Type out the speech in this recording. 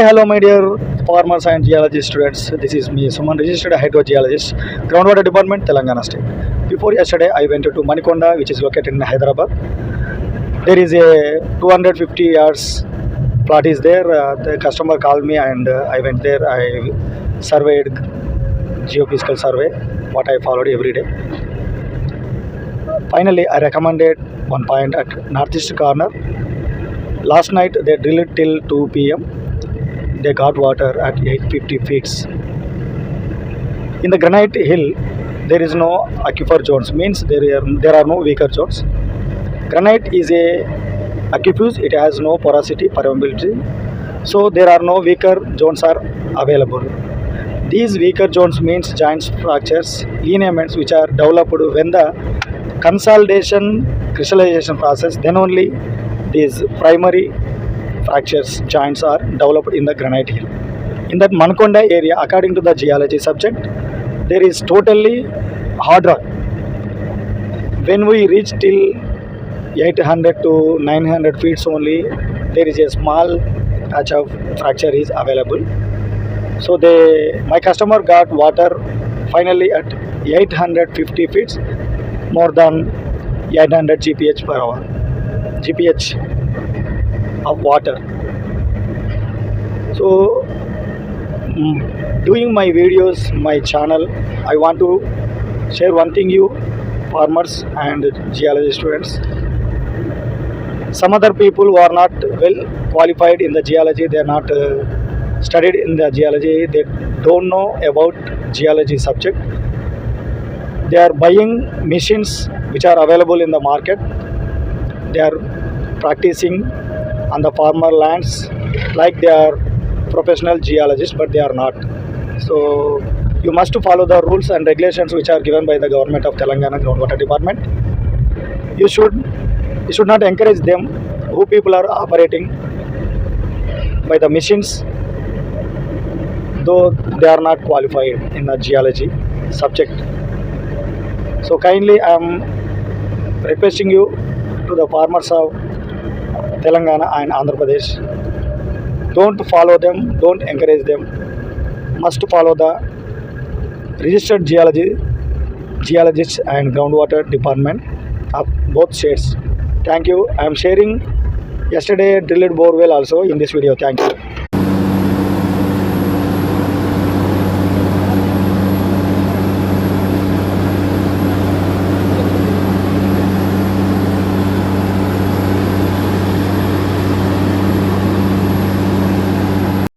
Hello, my dear farmers and geology students. This is me, Suman, registered hydrogeologist, groundwater department, Telangana state. Before yesterday, I went to Manikonda, which is located in Hyderabad. There is a 250 yards plot is there. Uh, the customer called me and uh, I went there. I surveyed geophysical survey, what I followed every day. Finally, I recommended one point at northeast corner. Last night they drilled till 2 p.m. They got water at 850 feet. In the granite hill, there is no aquifer zones. Means there are there are no weaker zones. Granite is a aquifers. It has no porosity, permeability. So there are no weaker zones are available. These weaker zones means joints, fractures, lineaments which are developed when the consolidation crystallization process. Then only these primary fractures joints are developed in the granite hill. In that Mankonda area, according to the geology subject, there is totally hard rock. When we reach till 800 to 900 feet only, there is a small patch of fracture is available. So they, my customer got water finally at 850 feet, more than 800 GPH per hour. GPH of water. So, mm, doing my videos, my channel, I want to share one thing you farmers and geology students. Some other people who are not well qualified in the geology, they are not uh, studied in the geology, they don't know about geology subject. They are buying machines which are available in the market. They are practicing on the farmer lands like they are professional geologists but they are not. So you must follow the rules and regulations which are given by the government of telangana groundwater department. You should you should not encourage them who people are operating by the machines though they are not qualified in the geology subject. So kindly i am requesting you to the farmers of Telangana and Andhra Pradesh. Don't follow them, don't encourage them. Must follow the registered geology, geologists and groundwater department of both states. Thank you. I am sharing yesterday drilled borewell also in this video. Thank you.